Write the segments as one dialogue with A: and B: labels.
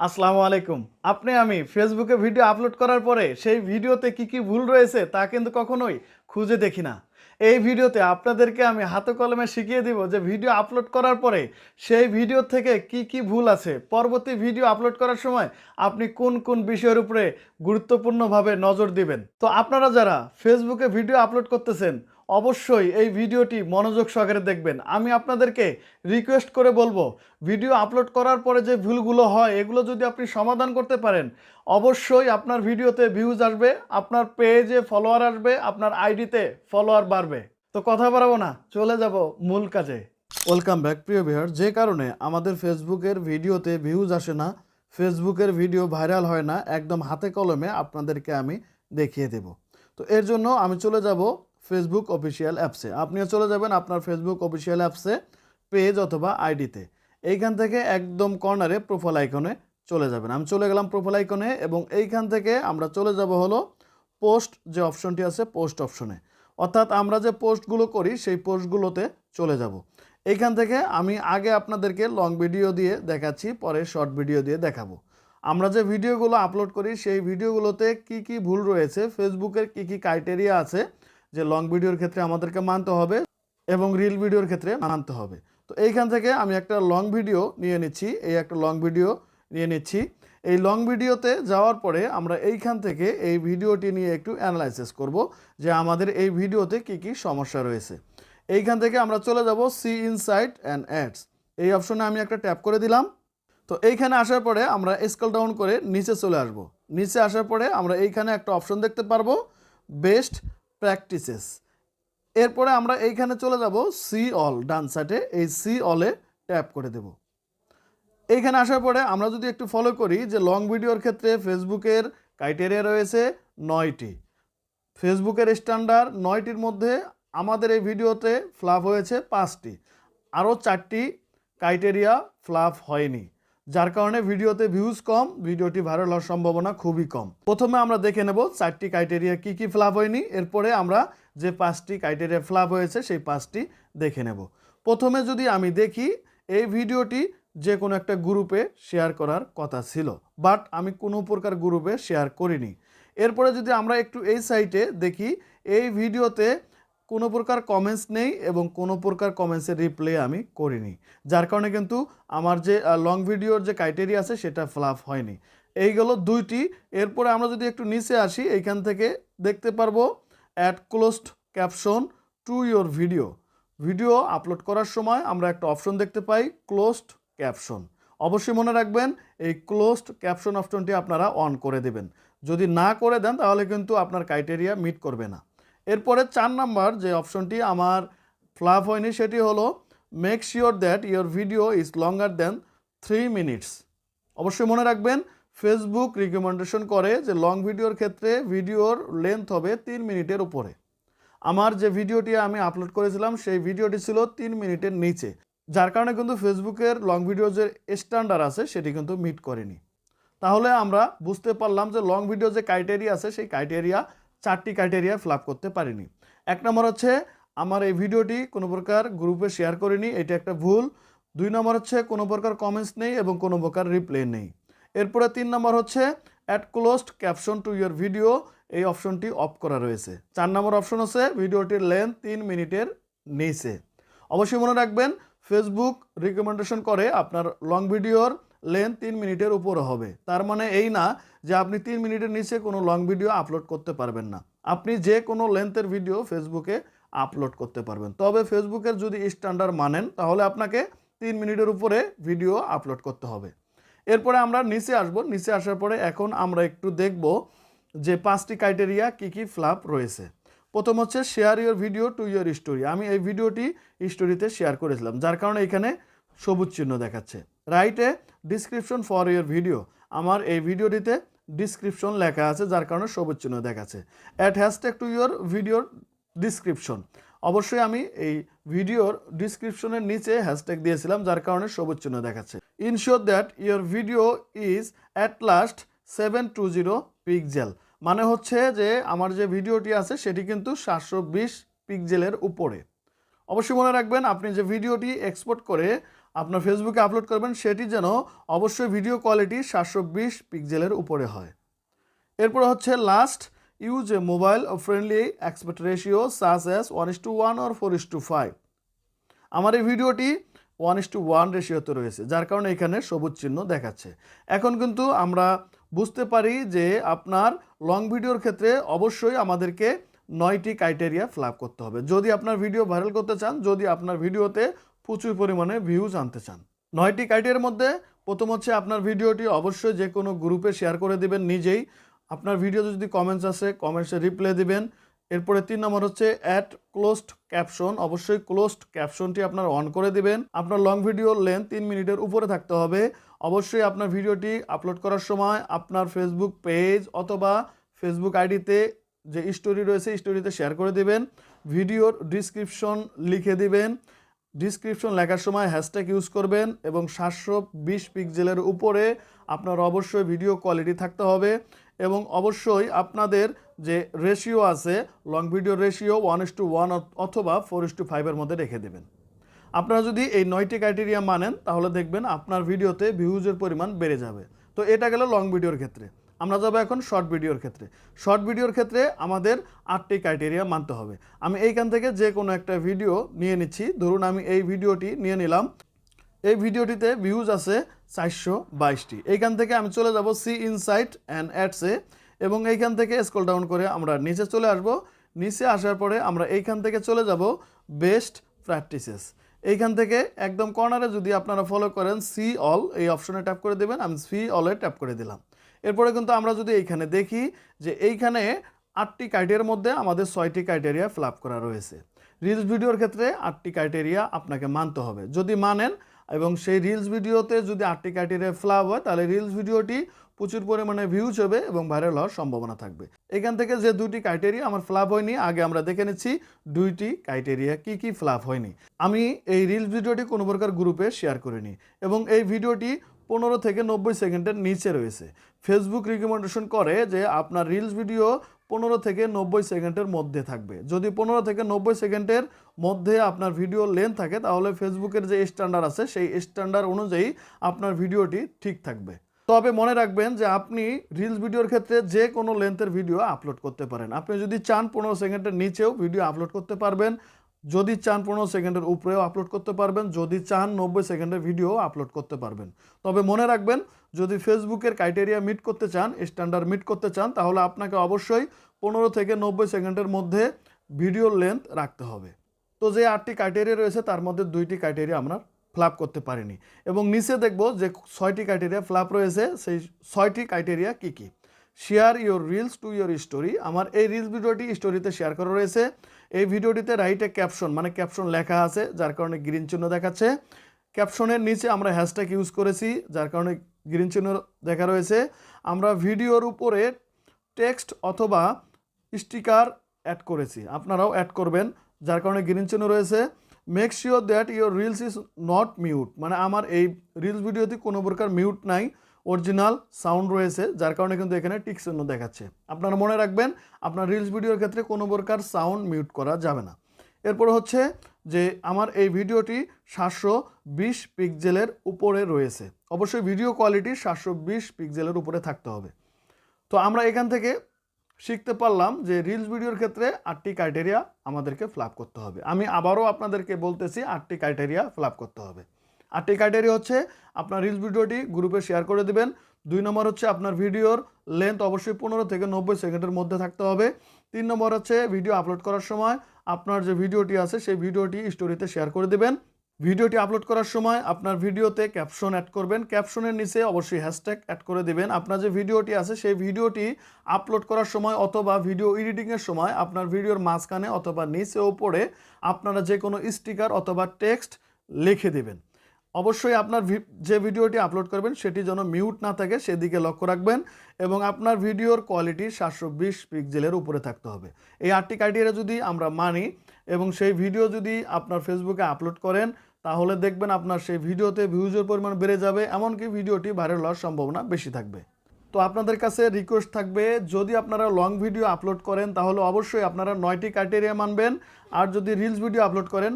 A: আসসালামু আলাইকুম। আপনি আমি ফেসবুকে ভিডিও আপলোড করার পরে সেই ভিডিওতে কি কি ভুল রয়েছে তা কিন্তু কখনোই খুঁজে দেখি না। এই ভিডিওতে আপনাদেরকে আমি হাতে কলমে শিখিয়ে দিব যে ভিডিও আপলোড করার পরে সেই ভিডিও থেকে কি কি ভুল আছে। পরবর্তী ভিডিও আপলোড করার সময় আপনি কোন কোন বিষয়ের উপরে গুরুত্বপূর্ণভাবে নজর দিবেন? তো আপনারা যারা ফেসবুকে ভিডিও আপলোড করতেছেন অবশ্যই এই ভিডিওটি মনোযোগ সহকারে দেখবেন। আমি আপনাদেরকে রিকোয়েস্ট করে বলব ভিডিও আপলোড করার পরে যে ভুলগুলো হয়, এগুলো যদি আপনি সমাধান করতে পারেন, অবশ্যই আপনার ভিডিওতে ভিউজ আসবে, আপনার পেজে ফলোয়ার আসবে, আপনার আইডিতে ফলোয়ার বাড়বে। তো কথা বাড়াবো না, চলে যাব মূল কাজে। ওয়েলকাম ব্যাক প্রিয় ভিউয়ার যে কারণে আমাদের ফেসবুকের ভিডিওতে ভিউজ আসে না ফেসবুকের ভিডিও ভাইরাল হয় না, একদম হাতে কলমে আপনাদেরকে আমি দেখিয়ে দেব। তো এর জন্য আমি চলে যাব ফেসবুক অফিসিয়াল অ্যাপসে আপনিও চলে যাবেন আপনার ফেসবুক অফিসিয়াল অ্যাপসে পেজ অথবা আইডিতে এইখান থেকে একদম কর্নারে প্রোফাইল আইকনে চলে যাবেন। আমি চলে গেলাম প্রোফাইল আইকনে এবং এইখান থেকে আমরা চলে যাব হলো পোস্ট যে অপশনটি আছে পোস্ট অপশনে অর্থাৎ আমরা যে পোস্টগুলো করি, সেই পোস্টগুলোতে চলে যাব। এইখান থেকে আমি আগে আপনাদেরকে লং ভিডিও দিয়ে দেখাচ্ছি, পরে শর্ট ভিডিও দিয়ে দেখাবো। আমরা যে ভিডিওগুলো আপলোড করি, সেই ভিডিওগুলোতে কি কি ভুল রয়েছে ফেসবুকের কি কি ক্রাইটেরিয়া আছে যে লং ভিডিওর ক্ষেত্রে আমাদেরকে মানতে হবে এবং রিল ভিডিওর ক্ষেত্রে মানতে হবে। তো এইখান থেকে আমি একটা লং ভিডিও নিয়ে নিচ্ছি, এই একটা লং ভিডিও নিয়ে নিচ্ছি। এই লং ভিডিওতে যাওয়ার পরে আমরা এইখান থেকে এই ভিডিওটি নিয়ে একটু অ্যানালাইসিস করব যে আমাদের এই ভিডিওতে কি কি সমস্যা রয়েছে। এইখান থেকে আমরা চলে যাব সি ইনসাইট অ্যান্ড অ্যাডস এই অপশনে আমি একটা ট্যাপ করে দিলাম। তো এইখানে আসার পরে আমরা স্কেল ডাউন করে নিচে চলে আসব। নিচে আসার পরে আমরা এইখানে একটা অপশন দেখতে পারব। বেস্ট প্র্যাকটিসেস এরপরে আমরা এইখানে চলে যাব সি অল, ডান সাইডে এই সি অলে ট্যাপ করে দেব। এইখানে আসার পরে আমরা যদি একটু ফলো করি যে লং ভিডিওর ক্ষেত্রে ফেসবুকের ক্রাইটেরিয়া রয়েছে নয়টি। ফেসবুকের স্ট্যান্ডার্ড নয়টির মধ্যে আমাদের এই ভিডিওতে ফ্লাপ হয়েছে পাঁচটি। আরও চারটি ক্রাইটেরিয়া ফ্লাপ হয়নি। যার কারণে ভিডিওতে ভিউজ কম, ভিডিওটি ভাইরাল হওয়ার সম্ভাবনা খুবই কম। প্রথমে আমরা দেখে নেব চারটি ক্রাইটেরিয়া কি কি ফ্লাপ হয়নি, এরপরে আমরা যে পাঁচটি ক্রাইটেরিয়া ফ্লাপ হয়েছে সেই পাঁচটি দেখে নেব। প্রথমে যদি আমি দেখি, এই ভিডিওটি যে কোনো একটা গ্রুপে শেয়ার করার কথা ছিল বাট আমি কোনো প্রকার গ্রুপে শেয়ার করিনি। এরপরে যদি আমরা একটু এই সাইটে দেখি, এই ভিডিওতে কোনো প্রকার কমেন্টস নেই এবং কোনো প্রকার কমেন্টসের রিপ্লে আমি করিনি। যার কারণে কিন্তু আমার যে লং ভিডিওর যে ক্রাইটেরিয়া আছে সেটা ফ্লাপ হয়নি। এই এইগুলো দুইটি। এরপরে আমরা যদি একটু নিচে আসি এইখান থেকে দেখতে পারব add closed caption to your video video upload করার সময় আমরা একটা অপশন দেখতে পাই ক্লোজড ক্যাপশন অবশ্যই মনে রাখবেন, এই ক্লোজড ক্যাপশন অপশনটি আপনারা অন করে দেবেন। যদি না করে দেন, তাহলে কিন্তু আপনার ক্রাইটেরিয়া মিট করবে না। এরপরে চার নাম্বার যে অপশনটি আমার ফ্লাপ হয়নি, সেটি হলো make sure that your video is longer than three minutes অবশ্যই মনে রাখবেন ফেসবুক রিকমেন্ডেশন করে যে লং ভিডিওর ক্ষেত্রে ভিডিওর লেন্থ হবে তিন মিনিটের উপরে। আমার যে ভিডিওটি আমি আপলোড করেছিলাম, সেই ভিডিওটি ছিল তিন মিনিটের নিচে। যার কারণে কিন্তু ফেসবুকের লং ভিডিও যে স্ট্যান্ডার্ড আছে, সেটি কিন্তু মিট করেনি। তাহলে আমরা বুঝতে পারলাম যে লং ভিডিও যে ক্রাইটেরিয়া আছে, সেই ক্রাইটেরিয়া চারটি ক্রাইটেরিয়া ফ্লাপ করতে পারিনি। এক নম্বর হচ্ছে, আমার এই ভিডিওটি কোনো প্রকার গ্রুপে শেয়ার করিনি, এটা একটা ভুল। দুই নম্বর হচ্ছে, কোনো প্রকার কমেন্টস নেই এবং কোনো প্রকার রিপ্লে নেই। এরপরে তিন নম্বর হচ্ছে add closed caption to your video এই অপশনটি অফ করা রয়েছে। চার নম্বর অপশন আছে ভিডিওটির লেন্থ তিন মিনিটের নিচে। অবশ্যই মনে রাখবেন ফেসবুক রিকমেন্ডেশন করে আপনার লং ভিডিওর লেন্থ তিন মিনিটের উপরে হবে। তার মানে এই না যে আপনি তিন মিনিটের নিচে কোনো লং ভিডিও আপলোড করতে পারবেন না। আপনি যে কোনো লেন্থের ভিডিও ফেসবুকে আপলোড করতে পারবেন। তবে ফেসবুকের যদি স্ট্যান্ডার্ড মানেন, তাহলে আপনাকে তিন মিনিটের উপরে ভিডিও আপলোড করতে হবে। এরপরে আমরা নিচে আসব। নিচে আসার পরে এখন আমরা একটু দেখব যে পাঁচটি ক্রাইটেরিয়া কি কি ফ্লাপ রয়েছে। প্রথম হচ্ছে share your video to your story আমি এই ভিডিওটি স্টোরিতে শেয়ার করেছিলাম। যার কারণে এখানে সবুজ চিহ্ন দেখাচ্ছে। রাইটে ডিসক্রিপশন ফর ইউর ভিডিও আমার এই ভিডিওটিতে ডিসক্রিপশন লেখা আছে, যার কারণে সবুজ চিহ্ন দেখাচ্ছে। অ্যাট হ্যাশট্যাগ টু ইউর ভিডিওর ডিসক্রিপশন অবশ্যই আমি এই ভিডিওর ডিসক্রিপশনের নিচে হ্যাশট্যাগ দিয়েছিলাম, যার কারণে সবুজ চিহ্ন দেখাচ্ছে। Ensure that your video is at least seven two zero pixel মানে হচ্ছে যে আমার যে ভিডিওটি আছে, সেটি কিন্তু সাতশো বিশ পিকজেলের উপরে। অবশ্যই মনে রাখবেন, আপনি যে ভিডিওটি এক্সপোর্ট করে আপনার ফেসবুকে আপলোড করবেন, সেটি যেন অবশ্যই ভিডিও কোয়ালিটি সাতশো বিশ পিক্সেলের উপরে হয়। এরপর হচ্ছে last use a mobile friendly aspect ratio such as one is to one or four is to five আমার এই ভিডিওটি ওয়ান ইস টু ওয়ান রেশিওতে রয়েছে, যার কারণে এখানে সবুজ চিহ্ন দেখাচ্ছে। এখন কিন্তু আমরা বুঝতে পারি যে আপনার লং ভিডিওর ক্ষেত্রে অবশ্যই আমাদেরকে নয়টি ক্রাইটেরিয়া ফ্লাপ করতে হবে। যদি আপনার ভিডিও ভাইরাল করতে চান, যদি আপনার ভিডিওতে প্রচুর পরিমাণে ভিউজ আনতে চান। নয়টি ক্রাইটেরিয়ার মধ্যে প্রথম হচ্ছে আপনার ভিডিওটি অবশ্যই যে কোনো গ্রুপে শেয়ার করে দিবেন নিজেই। আপনার ভিডিওতে যদি কমেন্টস আসে কমেন্টসে রিপ্লাই দিবেন। এরপরে তিন নম্বর হচ্ছে অ্যাট ক্লোজড ক্যাপশন অবশ্যই ক্লোজড ক্যাপশনটি আপনার অন করে দিবেন। আপনার লং ভিডিও লেন্থ তিন মিনিটের উপরে থাকতে হবে। অবশ্যই আপনার ভিডিওটি আপলোড করার সময় আপনার ফেসবুক পেজ অথবা ফেসবুক আইডিতে যে স্টোরি রয়েছে স্টোরিতে শেয়ার করে দিবেন। ভিডিওর ডিসক্রিপশন লিখে দিবেন। ডিসক্রিপশন লেখার সময় হ্যাশট্যাগ ইউজ করবেন এবং সাতশো বিশ পিক্সেলের উপরে আপনার অবশ্যই ভিডিও কোয়ালিটি থাকতে হবে এবং অবশ্যই আপনাদের যে রেশিও আছে long video ratio one is to one অথবা ফোর ইস টু ফাইভের মধ্যে রেখে দেবেন। আপনারা যদি এই নয়টি ক্রাইটেরিয়া মানেন, তাহলে দেখবেন আপনার ভিডিওতে ভিউজের পরিমাণ বেড়ে যাবে। তো এটা গেল লং ভিডিওর ক্ষেত্রে। আমরা যাব এখন শর্ট ভিডিওর ক্ষেত্রে। শর্ট ভিডিওর ক্ষেত্রে আমাদের আটটি ক্রাইটেরিয়া মানতে হবে। আমি এইখান থেকে যে কোনো একটা ভিডিও নিয়ে নিচ্ছি। ধরুন আমি এই ভিডিওটি নিয়ে নিলাম। এই ভিডিওটিতে ভিউজ আছে চারশো বাইশটি। এইখান থেকে আমি চলে যাব সি ইনসাইট অ্যান্ড অ্যাডসে এবং এইখান থেকে স্ক্রল ডাউন করে আমরা নিচে চলে আসব। নিচে আসার পরে আমরা এইখান থেকে চলে যাব বেস্ট প্র্যাকটিসেস এইখান থেকে একদম কর্নারে যদি আপনারা ফলো করেন সি অল এই অপশনে ট্যাপ করে দেবেন। আমি সি অলে ট্যাপ করে দিলাম। এরপরে কিন্তু আমরা যদি এইখানে দেখি যে এইখানে আটটি ক্রাইটেরিয়ার মধ্যে আমাদের ছয়টি ক্রাইটেরিয়া ফ্লাপ করা রয়েছে। রিলস ভিডিওর ক্ষেত্রে আটটি ক্রাইটেরিয়া আপনাকে মানতে হবে। যদি মানেন এবং সেই রিলস ভিডিওতে যদি আটটি ক্রাইটেরিয়া ফ্লাপ হয়, তাহলে রিলস ভিডিওটি প্রচুর পরিমাণে ভিউজ হবে এবং ভাইরাল হওয়ার সম্ভাবনা থাকবে। এখান থেকে যে দুটি ক্রাইটেরিয়া আমার ফ্লাপ হয়নি, আগে আমরা দেখে নিচ্ছি দুইটি ক্রাইটেরিয়া কি কি ফ্লাপ হয়নি। আমি এই রিলস ভিডিওটি কোনো প্রকার গ্রুপে শেয়ার করিনি এবং এই ভিডিওটি পনেরো থেকে নব্বই সেকেন্ডের নিচে রয়েছে। ফেসবুক রিকমেন্ডেশন করে যে আপনার রিলস ভিডিও পনেরো থেকে নব্বই সেকেন্ডের মধ্যে থাকবে। যদি পনেরো থেকে নব্বই সেকেন্ডের মধ্যে আপনার ভিডিও লেন্থ থাকে, তাহলে ফেসবুকের যে স্ট্যান্ডার্ড আছে, সেই স্ট্যান্ডার্ড অনুযায়ী আপনার ভিডিওটি ঠিক থাকবে। তবে মনে রাখবেন যে আপনি রিলস ভিডিওর ক্ষেত্রে যে কোনো লেন্থের ভিডিও আপলোড করতে পারেন। আপনি যদি চান পনেরো সেকেন্ডের নিচেও ভিডিও আপলোড করতে পারবেন যদি চান পনেরো সেকেন্ডের উপরেও আপলোড করতে পারবেন, যদি চান নব্বই সেকেন্ডের ভিডিও আপলোড করতে পারবেন। তবে মনে রাখবেন, যদি ফেসবুকের ক্রাইটেরিয়া মিট করতে চান স্ট্যান্ডার্ড মিট করতে চান, তাহলে আপনাকে অবশ্যই পনেরো থেকে নব্বই সেকেন্ডের মধ্যে ভিডিওর লেন্থ রাখতে হবে। তো যে আটটি ক্রাইটেরিয়া রয়েছে, তার মধ্যে দুইটি ক্রাইটেরিয়া আমরা ফ্লাপ করতে পারিনি। এবং নিচে দেখব যে ছয়টি ক্রাইটেরিয়া ফ্লাপ রয়েছে, সেই ছয়টি ক্রাইটেরিয়া কি কি? Share your reels to your story আমার এই রিলস ভিডিওটি স্টোরিতে শেয়ার করা রয়েছে। এই ভিডিওটিতে রাইটে ক্যাপশন মানে ক্যাপশন লেখা আছে, যার কারণে গ্রিন চিহ্ন দেখাচ্ছে। ক্যাপশনের নিচে আমরা হ্যাশট্যাগ ইউজ করেছি, যার কারণে গ্রিন চিহ্ন দেখা রয়েছে। আমরা ভিডিওর উপরে টেক্সট অথবা স্টিকার অ্যাড করেছি, আপনারাও অ্যাড করবেন, যার কারণে গ্রিন চিহ্ন রয়েছে। Make sure that your reels is not mute মানে আমার এই রিলস ভিডিওতে কোনো প্রকার মিউট নাই। অরিজিনাল সাউন্ড রয়েছে, যার কারণে কিন্তু এখানে টিক চিহ্ন দেখাচ্ছে। আপনারা মনে রাখবেন, আপনার রিলস ভিডিওর ক্ষেত্রে কোনো প্রকার সাউন্ড মিউট করা যাবে না। এরপর হচ্ছে যে আমার এই ভিডিওটি সাতশো বিশ পিক্সেলের উপরে রয়েছে। অবশ্যই ভিডিও কোয়ালিটি সাতশো বিশ পিক্সেলের উপরে থাকতে হবে। তো আমরা এখান থেকে শিখতে পারলাম যে রিলস ভিডিওর ক্ষেত্রে আটটি ক্রাইটেরিয়া আমাদেরকে ফ্লাপ করতে হবে। আমি আবারও আপনাদেরকে বলতেছি, আটটি ক্রাইটেরিয়া ফ্লাপ করতে হবে। আটটি ক্রাইটেরিয়া হচ্ছে আপনার রিলস ভিডিওটি গ্রুপে শেয়ার করে দেবেন। দুই নম্বর হচ্ছে আপনার ভিডিওর লেন্থ অবশ্যই পনেরো থেকে নব্বই সেকেন্ডের মধ্যে থাকতে হবে। তিন নম্বর হচ্ছে ভিডিও আপলোড করার সময় আপনার যে ভিডিওটি আছে সেই ভিডিওটি স্টোরিতে শেয়ার করে দেবেন। ভিডিওটি আপলোড করার সময় আপনার ভিডিওতে ক্যাপশন অ্যাড করবেন। ক্যাপশনের নিচে অবশ্যই হ্যাশট্যাগ অ্যাড করে দেবেন। আপনার যে ভিডিওটি আছে সেই ভিডিওটি আপলোড করার সময় অথবা ভিডিও এডিটিংয়ের সময় আপনার ভিডিওর মাঝখানে অথবা নিচে ওপরে আপনারা যে কোনো স্টিকার অথবা টেক্সট লিখে দেবেন। অবশ্যই আপনার যে ভিডিওটি আপলোড করবেন, সেটি যেন মিউট না থাকে, সেদিকে লক্ষ্য রাখবেন এবং আপনার ভিডিওর কোয়ালিটি সাতশো বিশ পিক্সেলের উপরে থাকতে হবে। এই আটটি ক্রাইটেরিয়া যদি আমরা মানি এবং সেই ভিডিও যদি আপনার ফেসবুকে আপলোড করেন, তাহলে দেখবেন আপনার সেই ভিডিওতে ভিউজের পরিমাণ বেড়ে যাবে, এমনকি ভিডিওটি ভাইরাল হওয়ার সম্ভাবনা বেশি থাকবে। তো আপনাদের কাছে রিকোয়েস্ট থাকবে, যদি আপনারা লং ভিডিও আপলোড করেন, তাহলে অবশ্যই আপনারা নয়টি ক্রাইটেরিয়া মানবেন, আর যদি রিলস ভিডিও আপলোড করেন,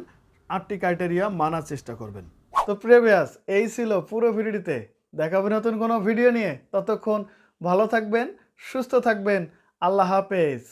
A: আটটি ক্রাইটেরিয়া মানার চেষ্টা করবেন। তো প্রেমিয়াস এই ছিল পুরো ভিডিওটিতে। দেখাবে নতুন কোনো ভিডিও নিয়ে। ততক্ষণ ভালো থাকবেন, সুস্থ থাকবেন। আল্লাহ হাফেজ।